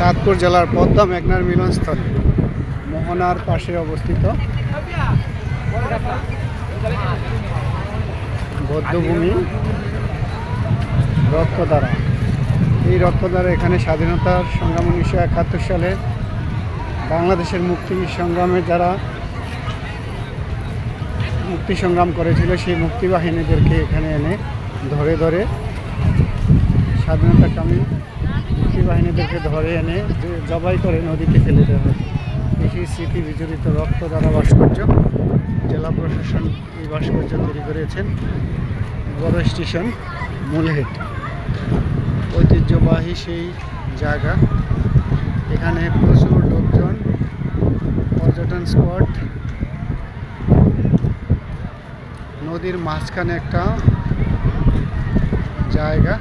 চাঁদপুর জেলার পদ্মা মেঘনার মিলনস্থল, মোহনার পাশে অবস্থিত বৌদ্ধভূমি রক্তদ্বারা এই রক্তদ্বারা এখানে স্বাধীনতার সংগ্রাম উনিশশো একাত্তর সালে বাংলাদেশের মুক্তি সংগ্রামে যারা মুক্তি সংগ্রাম করেছিল, সেই মুক্তি বাহিনীদেরকে এখানে এনে ধরে ধরে স্বাধীনতাকামী মুক্তি বাহিনীদেরকে ধরে এনে জবাই করে নদীতে ফেলে দেওয়া হয়। এই স্মৃতি বিজড়িত রক্ত দ্বারা ভাস্কর্য। জেলা প্রশাসন এই ভাস্কর্য তৈরি করেছেন বড় স্টেশন মূলহেট। ঐতিহ্যবাহী সেই জায়গা। এখানে প্রচুর লোকজন, পর্যটন স্পট। নদীর মাঝখানে একটা জায়গা।